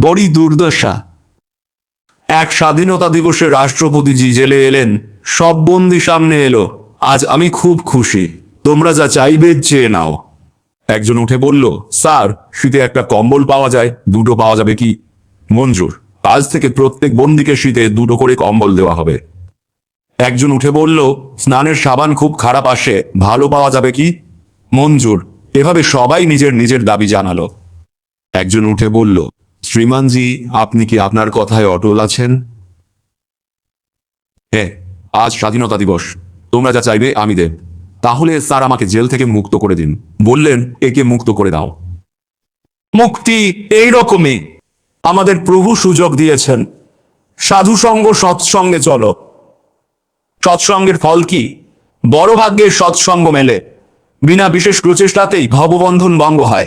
বড়ই দুর্দশা। এক স্বাধীনতা দিবসে রাষ্ট্রপতিজি জেলে এলেন, সব বন্দি সামনে এলো। আজ আমি খুব খুশি। তোমরা যা চাইবে চেয়ে নাও। একজন উঠে বলল, স্যার, শীতে একটা কম্বল পাওয়া যায়, দুটো পাওয়া যাবে কি? মঞ্জুর, আজ থেকে প্রত্যেক বন্দিকে শীতে দুটো করে কম্বল দেওয়া হবে। একজন উঠে বলল, স্নানের সাবান খুব খারাপ আসে, ভালো পাওয়া যাবে কি? মঞ্জুর, এভাবে সবাই নিজের নিজের দাবি জানালো। একজন উঠে বলল শ্রীমানজি, আপনি কি আপনার কথায় অটল আছেন? হ্যাঁ আজ স্বাধীনতা দিবস। তোমরা যা চাইবে আমি দেব। তাহলে স্যার আমাকে জেল থেকে মুক্ত করে দিন। বললেন, একে মুক্ত করে দাও। মুক্তি এই রকমই। আমাদের প্রভু সুযোগ দিয়েছেন। সাধু সঙ্গ সৎসঙ্গে চলো। সৎসঙ্গের ফল কি? বড় ভাগ্যের সৎসঙ্গ মেলে। বিনা বিশেষ প্রচেষ্টাতেই ভববন্ধন ভঙ্গ হয়।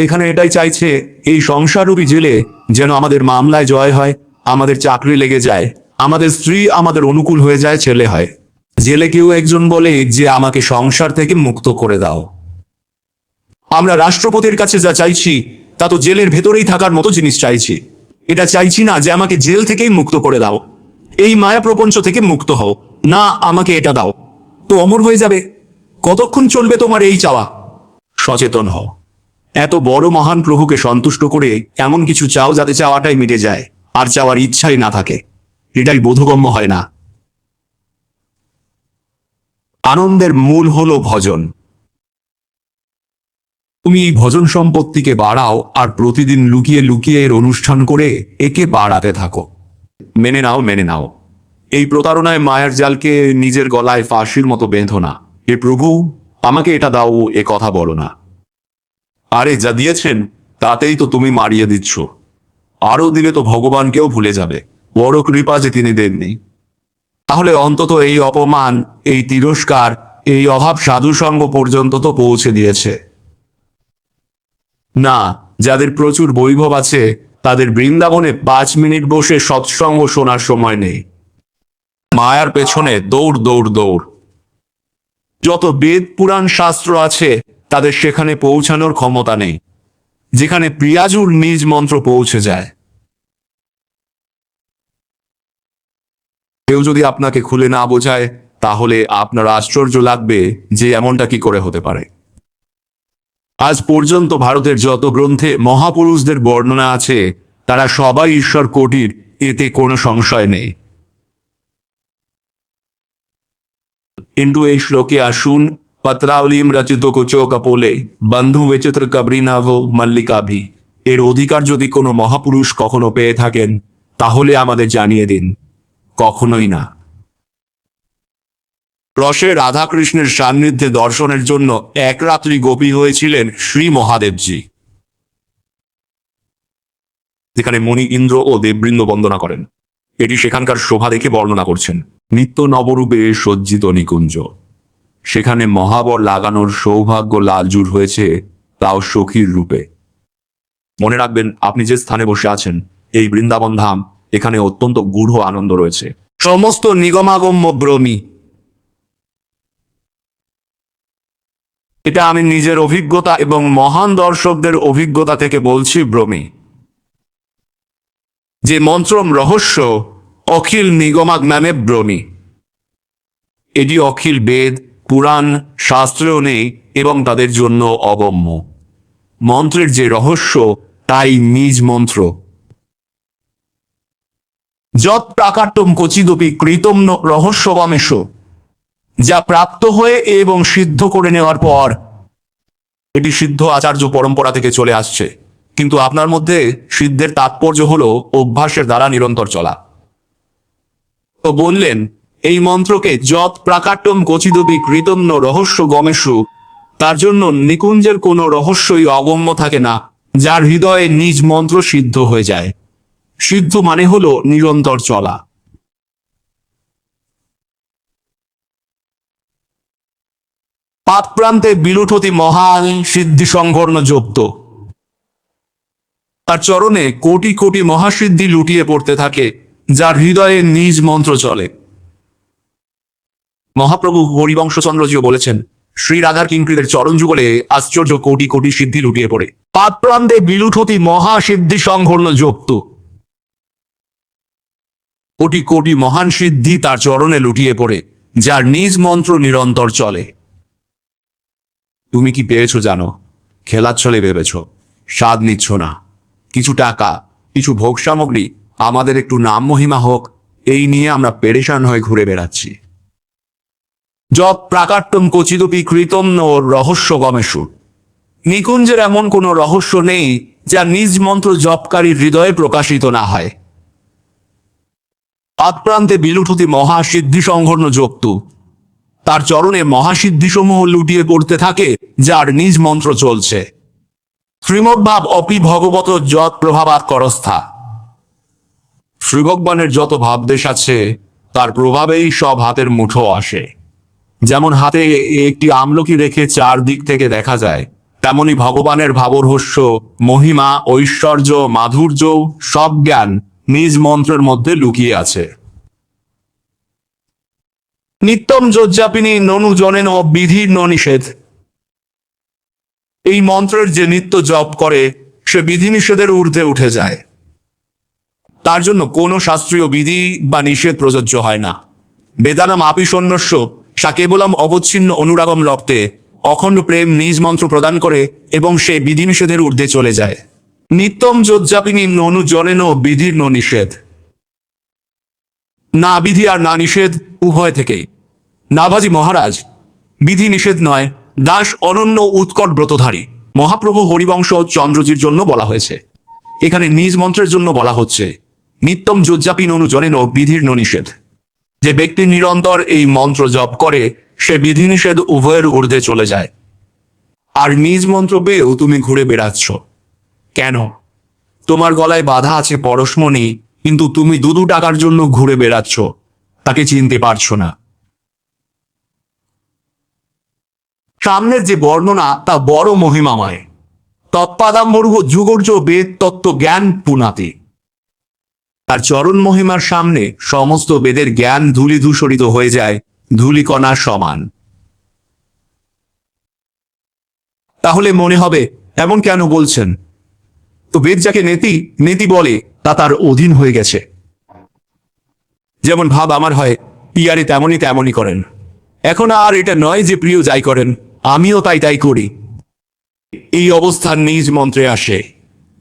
এখানে এটাই চাইছে, এই সংসাররূপী জেলে যেন আমাদের মামলায় জয় হয়, আমাদের চাকরি লেগে যায়, আমাদের স্ত্রী আমাদের অনুকূল হয়ে যায়, ছেলে হয়। জেলে কেউ একজন বলে যে আমাকে সংসার থেকে মুক্ত করে দাও। আমরা রাষ্ট্রপতির কাছে যা চাইছি, তা তো জেলের ভেতরেই থাকার মতো জিনিস চাইছি। এটা চাইছি না যে আমাকে জেল থেকেই মুক্ত করে দাও। এই মায়া প্রপঞ্চ থেকে মুক্ত হও। না, আমাকে এটা দাও। তো অমর হয়ে যাবে। কতক্ষণ চলবে তোমার এই চাওয়া? সচেতন হও। এত বড় মহান প্রভুকে সন্তুষ্ট করে এমন কিছু চাও যাতে চাওয়াটাই মিটে যায়, আর চাওয়ার ইচ্ছাই না থাকে। এটাই বোধগম্য হয় না। আনন্দের মূল হলো ভজন। তুমি এই ভজন সম্পত্তিকে বাড়াও আর প্রতিদিন লুকিয়ে লুকিয়ে এর অনুষ্ঠান করে একে বাড়াতে থাকো। মেনে নাও মেনে নাও। এই প্রতারণায় মায়ার জালকে নিজের গলায় ফাঁসির মতো বেঁধো না। হে প্রভু, আমাকে এটা দাও, এ কথা বলো না। আরে যা দিয়েছেন, তাতেই তো তুমি মারিয়ে দিচ্ছ। আরও দিলে তো ভগবানকেও ভুলে যাবে। বড় কৃপা যে তিনি দেননি। তাহলে অন্তত এই অপমান, এই তিরস্কার, এই অভাব সাধুসঙ্গ পর্যন্ত তো পৌঁছে দিয়েছে। না, যাদের প্রচুর বৈভব আছে, তাদের বৃন্দাবনে পাঁচ মিনিট বসে সৎসঙ্গ শোনার সময় নেই। মায়ার পেছনে দৌড় দৌড় দৌড়। যত বেদ পুরাণ শাস্ত্র আছে তাদের সেখানে পৌঁছানোর ক্ষমতা নেই, যেখানে প্রিয়াজুর নিজ মন্ত্র পৌঁছে যায়। কেউ যদি আপনাকে খুলে না বোঝায়, তাহলে আপনার আশ্চর্য লাগবে যে এমনটা কি করে হতে পারে। আজ পর্যন্ত ভারতের যত গ্রন্থে মহাপুরুষদের বর্ণনা আছে, তারা সবাই ঈশ্বর কোটির, এতে কোনো সংশয় নেই। কিন্তু এই শ্লোকে আসুন পত্রাবলীম রচিত কুচো কপোলে বন্ধু বিচিত্র কবরিনাভ মল্লিকাভি এর অধিকার যদি কোনো মহাপুরুষ কখনো পেয়ে থাকেন তাহলে আমাদের জানিয়ে দিন কখনোই না রসে রাধাকৃষ্ণের সান্নিধ্যে দর্শনের জন্য এক রাত্রি গোপী হয়েছিলেন শ্রী মহাদেবজি যেখানে মণি ইন্দ্র ও দেববৃন্দ বন্দনা করেন। এটি সেখানকার শোভা দেখে বর্ণনা করছেন। নিত্য নবরূপে সজ্জিত নিকুঞ্জ। সেখানে মহাবর লাগানোর সৌভাগ্য লালজুর হয়েছে তাও সখীর রূপে। মনে রাখবেন আপনি যে স্থানে বসে আছেন এই বৃন্দাবন ধাম এখানে অত্যন্ত গূঢ় আনন্দ রয়েছে। সমস্ত নিগমাগম্য ব্রমী এটা আমি নিজের অভিজ্ঞতা এবং মহান দর্শকদের অভিজ্ঞতা থেকে বলছি ব্রমী যে মন্ত্রম রহস্য অখিল নিগমাগ নামে ব্রমী এটি অখিল বেদ পুরাণ, শাস্ত্রেও নেই এবং তাদের জন্য অগম্য। মন্ত্রের যে রহস্য, তাই নিজ মন্ত্র। যৎ প্রাকাট্যম কচিদপি কৃতম ন রহস্যগমেশ যা প্রাপ্ত হয়ে এবং সিদ্ধ করে নেওয়ার পর, এটি সিদ্ধ আচার্য পরম্পরা থেকে চলে আসছে। কিন্তু আপনার মধ্যে সিদ্ধের তাৎপর্য হল অভ্যাসের দ্বারা নিরন্তর চলা। তো বললেন এই মন্ত্রকে যৎ প্রাকাট্যম কচিদপি কৃতম ন রহস্য গমেশু তার জন্য নিকুঞ্জের কোনো রহস্যই অগম্য থাকে না, যার হৃদয়ে নিজ মন্ত্র সিদ্ধ হয়ে যায়। সিদ্ধ মানে হল নিরন্তর চলা। পাত প্রান্তে বিলুঠতি মহান সিদ্ধি সংঘর্ণ জপ্ত তার চরণে কোটি কোটি মহাসিদ্ধি লুটিয়ে পড়তে থাকে, যার হৃদয়ে নিজ মন্ত্র চলে। মহাপ্রভু হরিবংশচন্দ্রজিও বলেছেন, শ্রী রাধার কিঙ্কৃতের চরণ যুগলে আশ্চর্য কোটি কোটি সিদ্ধি লুটিয়ে পড়ে। পাত্রান্তে বিলুঠতি মহাসিদ্ধি সংঘর্ণ যুক্ত। কোটি কোটি মহান সিদ্ধি তার চরণে লুটিয়ে পড়ে, যার নিজ মন্ত্র নিরন্তর চলে। তুমি কি পেয়েছ জানো? খেলার ছলে ভেবেছ, স্বাদ নিচ্ছ না। কিছু টাকা, কিছু ভোগ সামগ্রী, আমাদের একটু নাম মহিমা হোক, এই নিয়ে আমরা পেরেশান হয়ে ঘুরে বেড়াচ্ছি। জপ প্রাকাট্যম কচিদপি কৃতম রহস্য গমেশুর নিকুঞ্জের এমন কোনো রহস্য নেই যা নিজ মন্ত্র জপকারীর হৃদয়ে প্রকাশিত না হয়। আপ্রান্তে বিলুঠতি মহাসিদ্ধি সংঘর্ণ যুক্ত। তার চরণে মহাসিদ্ধিসমূহ লুটিয়ে পড়তে থাকে, যার নিজ মন্ত্র চলছে। শ্রীমদ্ভাব অপি ভগবত যত প্রভাবাত করস্থা। শ্রী ভগবানের যত ভাবদেশ আছে, তার প্রভাবেই সব হাতের মুঠো আসে। যেমন হাতে একটি আমলকি রেখে চারদিক থেকে দেখা যায়, তেমনি ভগবানের ভাবরহস্য, মহিমা, ঐশ্বর্য, মাধুর্য, সব জ্ঞান নিজ মন্ত্রের মধ্যে লুকিয়ে আছে। নিত্যম যোজ্জাপিনী ননু জনেন বিধির নিষেধ। এই মন্ত্রের যে নিত্য জপ করে, সে বিধিনিষেধের ঊর্ধ্বে উঠে যায়। তার জন্য কোনো শাস্ত্রীয় বিধি বা নিষেধ প্রযোজ্য হয় না। বেদানাম আপি সন্ন্যস্য সা কেবলম অবচ্ছিন্ন অনুরাগম রক্তে অখণ্ড প্রেম নিজ মন্ত্র প্রদান করে এবং সে বিধিনিষেধের ঊর্ধ্বে চলে যায়। নিত্যম যোজ্জাপিনী ননু জনেন বিধির ন নিষেধ। না বিধি আর না নিষেধ উভয় থেকেই। নাভাজি মহারাজ, বিধি নিষেধ নয়, দাস অনন্য উৎকট ব্রতধারী। মহাপ্রভু হরিবংশ চন্দ্রজির জন্য বলা হয়েছে। এখানে নিজ মন্ত্রের জন্য বলা হচ্ছে, নিত্যম যোজ্জাপি অনুজনেন বিধির নিষেধ। যে ব্যক্তি নিরন্তর এই মন্ত্র জপ করে, সে বিধিনিষেধ উভয়ের ঊর্ধ্বে চলে যায়। আর নিজ মন্ত্র পেয়েও তুমি ঘুরে বেড়াচ্ছ। কেন? তোমার গলায় বাধা আছে পরশমণি, কিন্তু তুমি দু দু টাকার জন্য ঘুরে বেড়াচ্ছ, তাকে চিনতে পারছ না। সামনের যে বর্ণনা, তা বড় মহিমাময়। তৎপাদাম্বরুহ যুগর্য বেদ তত্ত্ব জ্ঞান পুনাতে। তার চরণ মহিমার সামনে সমস্ত বেদের জ্ঞান ধুলি ধূসরিত হয়ে যায় ধূলিকণার সমান। তাহলে মনে হবে, এমন কেন বলছেন? তো বেদ যাকে নেতি নেতি বলে, তা তার অধীন হয়ে গেছে। যেমন ভাব আমার হয়, পিয়ারে তেমনই তেমনই করেন। এখন আর এটা নয় যে প্রিয় যাই করেন, আমিও তাই তাই করি। এই অবস্থান নিজ মন্ত্রে আসে।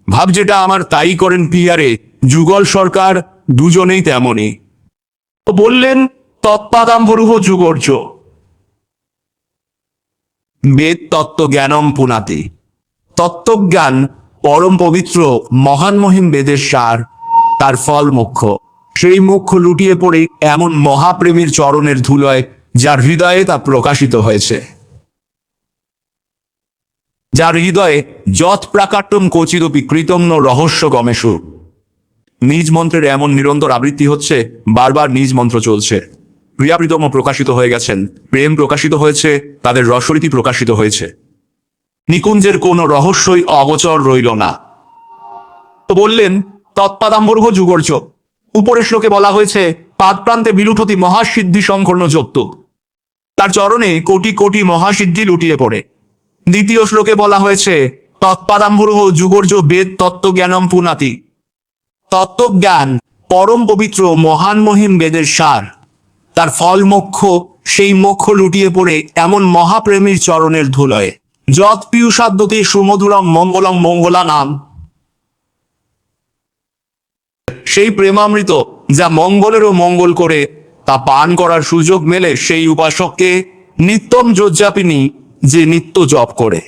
ভাব যেটা আমার তাই করেন পিয়ারে যুগল সরকার দুজনেই তেমনই। বললেন তৎপাদাম্বরুহ যুগর্য। বেদ তত্ত্ব জ্ঞানম পুনাতি। তত্ত্বজ্ঞান পরম পবিত্র মহান মহিম বেদের সার, তার ফল মুখ্য। সেই মুখ্য লুটিয়ে পড়ে এমন মহাপ্রেমীর চরণের ধুলোয়, যার হৃদয়ে তা প্রকাশিত হয়েছে। যার হৃদয়ে যৎ প্রাকাট্যম কচিদপি কৃতম্ন রহস্য গমেশু নিজ মন্ত্রের এমন নিরন্তর আবৃত্তি হচ্ছে, বারবার নিজ মন্ত্র চলছে। প্রিয়াপ্রীতম প্রকাশিত হয়ে গেছেন, প্রেম প্রকাশিত হয়েছে, তাদের রসরীতি প্রকাশিত হয়েছে। নিকুঞ্জের কোনো রহস্যই অগচর রইল না। তো বললেন তৎপাদাম্বর্গ যুগর্য, উপরের শ্লোকে বলা হয়েছে পাদ প্রান্তে বিলুঠতি মহাসিদ্ধি সংকর্ণ যত্ত তার চরণে কোটি কোটি মহাসিদ্ধি লুটিয়ে পড়ে। দ্বিতীয় শ্লোকে বলা হয়েছে তৎপাদাম্বর্গ যুগর্য বেদ তত্ত্বজ্ঞানম পুনাতি। তত্ত্বজ্ঞান, পরম পবিত্র, মহান মহিম বেদের সার। তার ফল মোক্ষ, সেই মোক্ষ লুটিয়ে পড়ে এমন মহাপ্রেমীর চরণের ধুলয়ে। যৎ পিয়ুষাদ্যতে সুমধুরম মঙ্গলম মঙ্গলা নাম সেই প্রেমামৃত যা মঙ্গলেরও মঙ্গল করে, তা পান করার সুযোগ মেলে সেই উপাসককে নিত্যম যোজ্জাপিনী যে নিত্য জপ করে।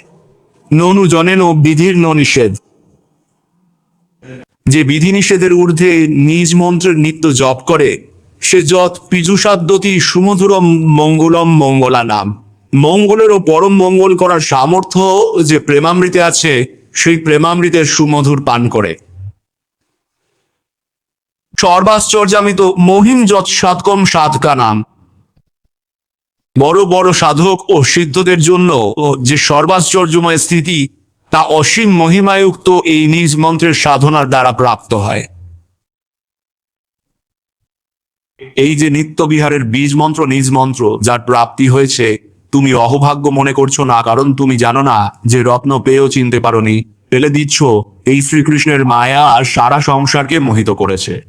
ননু জনেন বিধির নিষেধ যে বিধিনিষেধের ঊর্ধ্বে নিজ মন্ত্রের নিত্য জপ করে, সে যত পিজুসাদ্যতি সুমধুরম মঙ্গলম মঙ্গলা নাম মঙ্গলেরও পরম মঙ্গল করার সামর্থ্য যে প্রেমামৃতে আছে, সেই প্রেমামৃতের সুমধুর পান করে। সর্বাশ্চর্যামিত মহিম যৎ সাধকম সাধকা নাম বড় বড় সাধক ও সিদ্ধদের জন্য যে সর্বাশ্চর্যময় স্থিতি তা অসীম মহিমায়ুক্ত এই নিজ মন্ত্রের সাধনার দ্বারা প্রাপ্ত হয়। এই যে নিত্য বিহারের বীজ মন্ত্র, নিজ মন্ত্র, যার প্রাপ্তি হয়েছে, তুমি অহভাগ্য মনে করছ না, কারণ তুমি জানো না যে রত্ন পেয়েও চিনতে পারোনি। ফেলে দিচ্ছ, এই শ্রীকৃষ্ণের মায়া আর সারা সংসারকে মোহিত করেছে।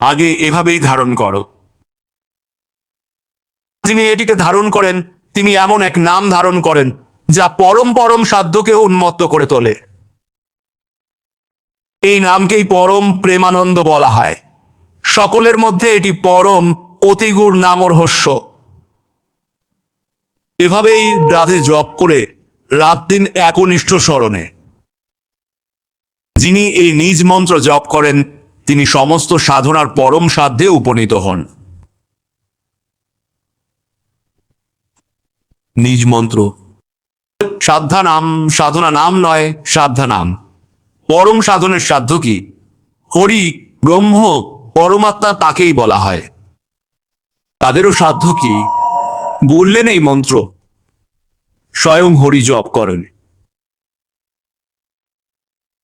আগে এভাবেই ধারণ করো। যিনি এটিকে ধারণ করেন, তিনি এমন এক নাম ধারণ করেন যা পরম পরম সাধ্যকে উন্মত্ত করে তোলে। এই নামকেই পরম প্রেমানন্দ বলা হয়। সকলের মধ্যে এটি পরম অতিগুর নাম রহস্য এভাবেই রাধে জপ করে রাত দিন একনিষ্ঠ স্মরণে। যিনি এই নিজ মন্ত্র জপ করেন, তিনি সমস্ত সাধনার পরম সাধ্যে উপনীত হন। নিজ মন্ত্র সাধ্যা নাম সাধনা নাম নয় সাধ্যা নাম পরম সাধনের সাধ্য কি? হরি, ব্রহ্ম, পরমাত্মা তাকেই বলা হয়। তাদেরও সাধ্য কি? বললেন এই মন্ত্র, স্বয়ং হরি জপ করেন।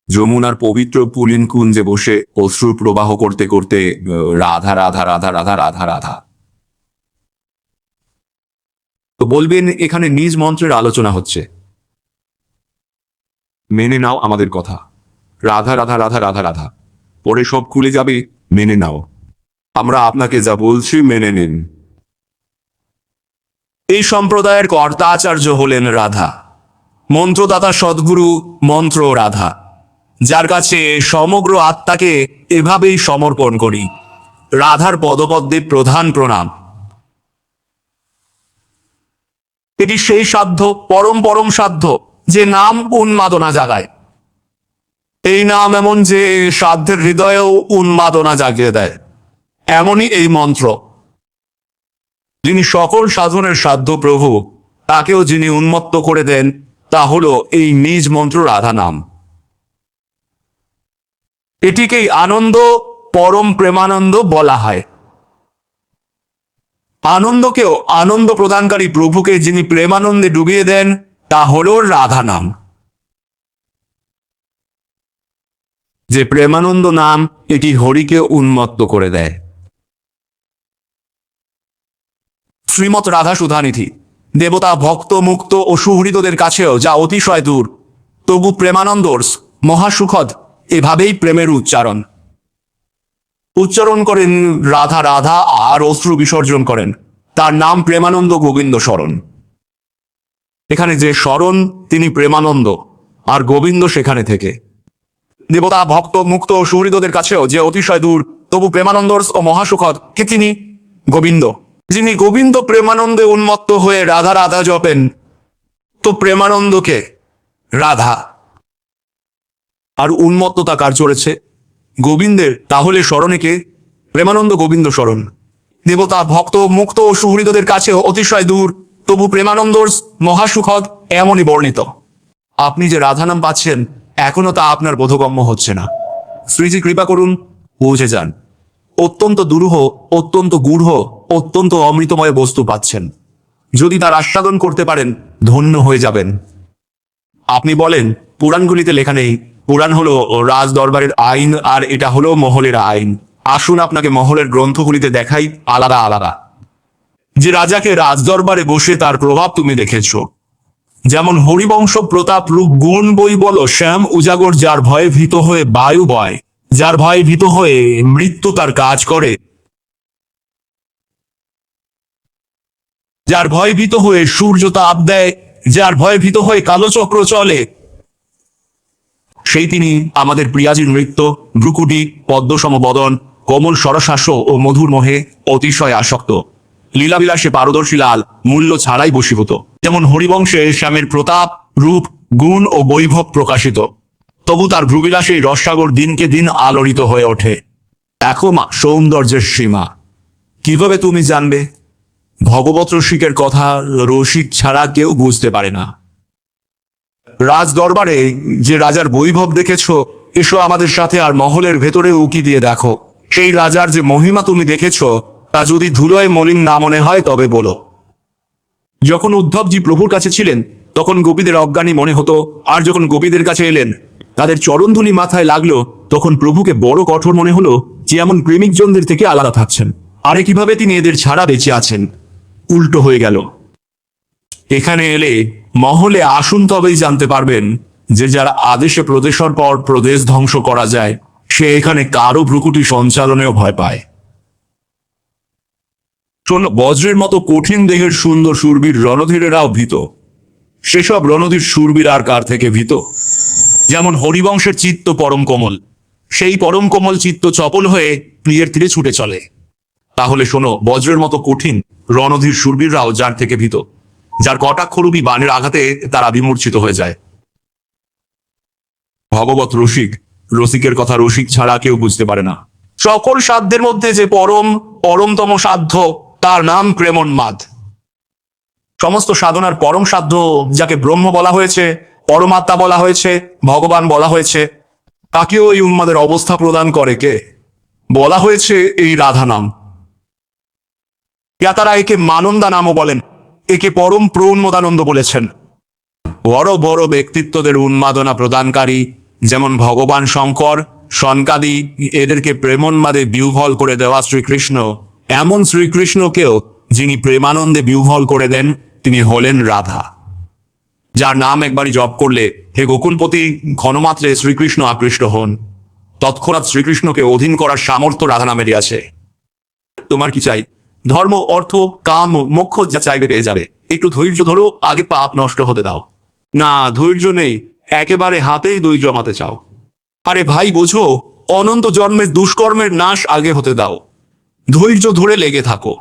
যমুনার পবিত্র পুলিন কুঞ্জে বসে অশ্রু প্রবাহ করতে করতে রাধা রাধা রাধা রাধা রাধা রাধা। তো বলবেন, এখানে নিজ মন্ত্রের আলোচনা হচ্ছে। মেনে নাও আমাদের কথা। রাধা রাধা রাধা রাধা রাধা। পরে সব খুলে যাবে, মেনে নাও। আমরা আপনাকে যা বলছি, মেনে নিন। এই সম্প্রদায়ের কর্তা আচার্য হলেন রাধা। মন্ত্রদাতা সদ্গুরু মন্ত্র রাধা। যার কাছে সমগ্র আত্মাকে এভাবেই সমর্পণ করি। রাধার পদপদ্মে প্রধান প্রণাম। এটি সেই সাধ্য, পরম পরম সাধ্য। যে নাম উন্মাদনা জাগায়। এই নাম এমন যে সাধ্যের হৃদয়েও উন্মাদনা জাগিয়ে দেয়। এমনই এই মন্ত্র। যিনি সকল সাধনের সাধ্য প্রভু, তাকেও যিনি উন্মত্ত করে দেন, তা হলো এই নিজ মন্ত্র রাধা নাম। এটিকেই আনন্দ পরম প্রেমানন্দ বলা হয়। আনন্দকেও আনন্দ প্রদানকারী প্রভুকে যিনি প্রেমানন্দে ডুবিয়ে দেন তা হল রাধা নাম। যে প্রেমানন্দ নাম এটি হরিকে উন্মত্ত করে দেয়। শ্রীমৎ রাধা সুধানিধি দেবতা ভক্ত মুক্ত ও সুহৃদদের কাছেও যা অতিশয় দূর, তবু প্রেমানন্দর মহাসুখদ এভাবেই প্রেমের উচ্চারণ। উচ্চারণ করেন রাধা রাধা আর অশ্রু বিসর্জন করেন। তার নাম প্রেমানন্দ গোবিন্দ শরণ। এখানে যে শরণ তিনি প্রেমানন্দ, আর গোবিন্দ সেখানে থেকে। দেবতা, ভক্ত, মুক্ত সুহৃদদের কাছেও যে অতিশয় দূর, তবু প্রেমানন্দর ও মহাসুখদ কে তিনি? গোবিন্দ। যিনি গোবিন্দ প্রেমানন্দে উন্মত্ত হয়ে রাধা রাধা জপেন, তো প্রেমানন্দকে রাধা। আর উন্মত্ততা কার চড়েছে? গোবিন্দের, তাহলে স্মরণেকে প্রেমানন্দ গোবিন্দ স্মরণ। দেবতা, ভক্ত, মুক্ত ও সুহৃদদের কাছেও অতিশয় দূর তবু প্রেমানন্দর মহাসুখদ এমনই বর্ণিত। আপনি যে রাধা নাম পাচ্ছেন, এখনও তা আপনার বোধগম্য হচ্ছে না। শ্রীজি কৃপা করুন, পৌঁছে যান। অত্যন্ত দুরূহ, অত্যন্ত গূঢ়, অত্যন্ত অমৃতময় বস্তু পাচ্ছেন। যদি তার আস্বাদন করতে পারেন, ধন্য হয়ে যাবেন। আপনি বলেন, পুরাণগুলিতে লেখা নেই। পুরাণ হলো রাজ দরবারের আইন, আর এটা হলো মহলের আইন। আসুন আপনাকে মহলের গ্রন্থগুলিতে দেখাই আলাদা আলাদা। যে রাজাকে রাজদরবারে বসে তার প্রভাব তুমি দেখেছ। যেমন হরিবংশ প্রতাপ রূপ গুণ বই বলো শ্যাম উজাগর, যার ভয়ে ভীত হয়ে বায়ু বয়, যার ভয়ে ভীত হয়ে মৃত্যু তার কাজ করে। যার ভয় ভীত হয়ে সূর্য তাপ দেয়, যার ভয় ভীত হয়ে কালো চক্র চলে। সেই তিনি আমাদের প্রিয়াজির নৃত্য, ভ্রুকুটি, পদ্মসম বদন, কোমল সরসাস্য ও মধুর মোহে অতিশয় আসক্ত। লীলাবিলাসে পারদর্শী লাল, মূল্য ছাড়াই বশীভূত। যেমন হরিবংশে শ্যামের প্রতাপ, রূপ, গুণ ও বৈভব প্রকাশিত। তবু তার ভ্রুবিলাসে রসাগর দিনকে দিন আলোড়িত হয়ে ওঠে। দেখো মা, সৌন্দর্যের সীমা। কীভাবে তুমি জানবে? ভগবত রসিকের কথা রসিক ছাড়া কেউ বুঝতে পারে না। রাজ দরবারে যে রাজার বৈভব দেখেছ, এসো আমাদের সাথে আর মহলের ভেতরে উকি দিয়ে দেখো। সেই রাজার যে মহিমা তুমি দেখেছ তা যদি ধুলোয় মলিন না মনে হয়, তবে বলো। যখন উদ্ধবজি প্রভুর কাছে ছিলেন, তখন গোপীদের অজ্ঞানী মনে হতো, আর যখন গোপীদের কাছে এলেন, তাদের চরণধুলি মাথায় লাগল, তখন প্রভুকে বড় কঠোর মনে হলো যে এমন প্রেমিকজনদের থেকে আলাদা থাকছেন। আরে কীভাবে তিনি এদের ছাড়া বেঁচে আছেন? উল্টো হয়ে গেল। এখানে এলে মহলে আসুন তবেই জানতে পারবেন যে যারা আদেশে প্রদেশের পর প্রদেশ ধ্বংস করা যায়, সে এখানে কারও ভ্রুকুটি সঞ্চালনেও ভয় পায়। শোন বজ্রের মতো কঠিন দেহের সুন্দর সুরবীর রণধীরেরাও ভীত। সেসব রণধীর সুরবীর আর কার থেকে ভীত? যেমন হরিবংশের চিত্ত পরম কোমল, সেই পরম কোমল চিত্ত চপল হয়ে প্রিয়ের তীরে ছুটে চলে। তাহলে শোনো, বজ্রের মতো কঠিন রণধীর সুরবীররাও যার থেকে ভীত? যার কটাক্ষরূপী বাণের আঘাতে তারা বিমূর্ছিত হয়ে যায়। ভগবত রসিক, রসিকের কথা রসিক ছাড়া কেউ বুঝতে পারে না। সকল সাধ্যের মধ্যে যে পরম, পরমতম সাধ্য তার নাম প্রেমন্মাদ সমস্ত সাধনার পরম সাধ্য যাকে ব্রহ্ম বলা হয়েছে, পরমাত্মা বলা হয়েছে, ভগবান বলা হয়েছে, তাকেও এই উন্মাদের অবস্থা প্রদান করে কে? বলা হয়েছে এই রাধা নাম। তারা একে মানন্দা নামও বলেন, একে পরম প্রউন্মদানন্দ বলেছেন। বড় বড় ব্যক্তিত্বদের উন্মাদনা প্রদানকারী, যেমন ভগবান শঙ্কর, সনকাদি, এদেরকে প্রেমন্মাদে বিহ্বল করে দেওয়া শ্রীকৃষ্ণ এমন শ্রীকৃষ্ণকেও যিনি প্রেমানন্দে বিহ্বল করে দেন, তিনি হলেন রাধা। যার নাম একবারই জপ করলে, হে গোকুলপতি, ঘনমাত্রে শ্রীকৃষ্ণ আকৃষ্ট হন। তৎক্ষণাৎ শ্রীকৃষ্ণকে অধীন করার সামর্থ্য রাধা নামেরই আছে। তোমার কি চাই? ধর্ম, অর্থ, কাম, মোক্ষ যা চাইবে পেয়ে যাবে। একটু ধৈর্য ধরো, আগে পাপ নষ্ট হতে দাও। না, ধৈর্য নেই, একেবারে হাতেই দই জমাতে চাও। আরে ভাই, বোঝো, অনন্ত জন্মের দুষ্কর্মের নাশ আগে হতে দাও। ধৈর্য ধরে লেগে থাকো।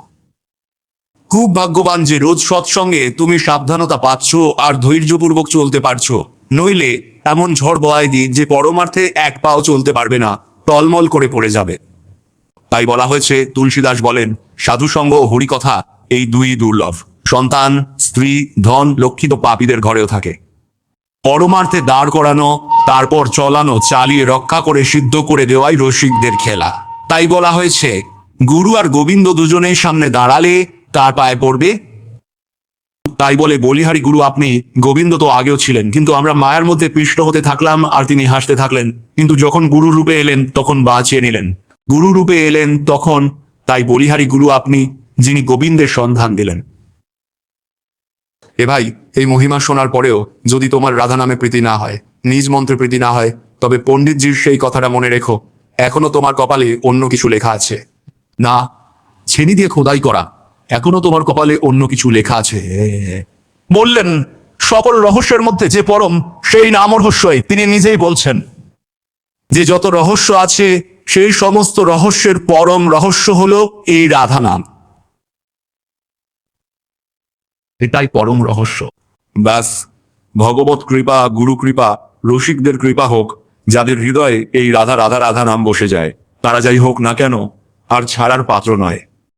খুব ভাগ্যবান যে রোজ সৎসঙ্গে তুমি সাবধানতা পাচ্ছ আর ধৈর্যপূর্বক চলতে পারছ। নইলে এমন ঝড় বয় দিন যে পরমার্থে এক পাও চলতে পারবে না, টলমল করে পড়ে যাবে। তাই বলা হয়েছে, তুলসীদাস বলেন, সাধুসঙ্গ ও হরিকথা এই দুই দুর্লভ। সন্তান, স্ত্রী, ধন লক্ষিত পাপীদের ঘরেও থাকে। পরমার্থে দাঁড় করানো, তারপর চলানো, চালিয়ে রক্ষা করে সিদ্ধ করে দেওয়াই রসিকদের খেলা। তাই বলা হয়েছে গুরু আর গোবিন্দ দুজনের সামনে দাঁড়ালে তার পায়ে পড়বে। তাই বলে, বলিহারি গুরু, আপনি গোবিন্দ তো আগেও ছিলেন, কিন্তু আমরা মায়ার মধ্যে পিষ্ট হতে থাকলাম আর তিনি হাসতে থাকলেন। কিন্তু যখন গুরু রূপে এলেন, তখন বাঁচিয়ে নিলেন। গুরু রূপে এলেন তখন, তাই বলিহারি গুরু, আপনি যিনি গোবিন্দের সন্ধান দিলেন। এ ভাই, এই মহিমা শোনার পরেও যদি তোমার রাধা নামে প্রীতি না হয়, নিজ মন্ত্রে প্রীতি না হয়, তবে পণ্ডিতজির সেই কথাটা মনে রেখো, এখনও তোমার কপালে অন্য কিছু লেখা আছে। না, ছেনি দিয়ে খোদাই করা। এখনও তোমার কপালে অন্য কিছু লেখা আছে। বললেন, সকল রহস্যের মধ্যে যে পরম, সেই নাম রহস্যই। তিনি নিজেই বলছেন, যে যত রহস্য আছে, সেই সমস্ত রহস্যের পরম রহস্য হলো এই রাধা নাম। এটাই পরম রহস্য। ব্যাস, ভগবত কৃপা, গুরু কৃপা, রসিকদের কৃপা হোক, যাদের হৃদয়ে এই রাধা রাধা রাধা নাম বসে যায়। তারা যাই হোক না কেন আর ছাড়ার পাত্র নয়।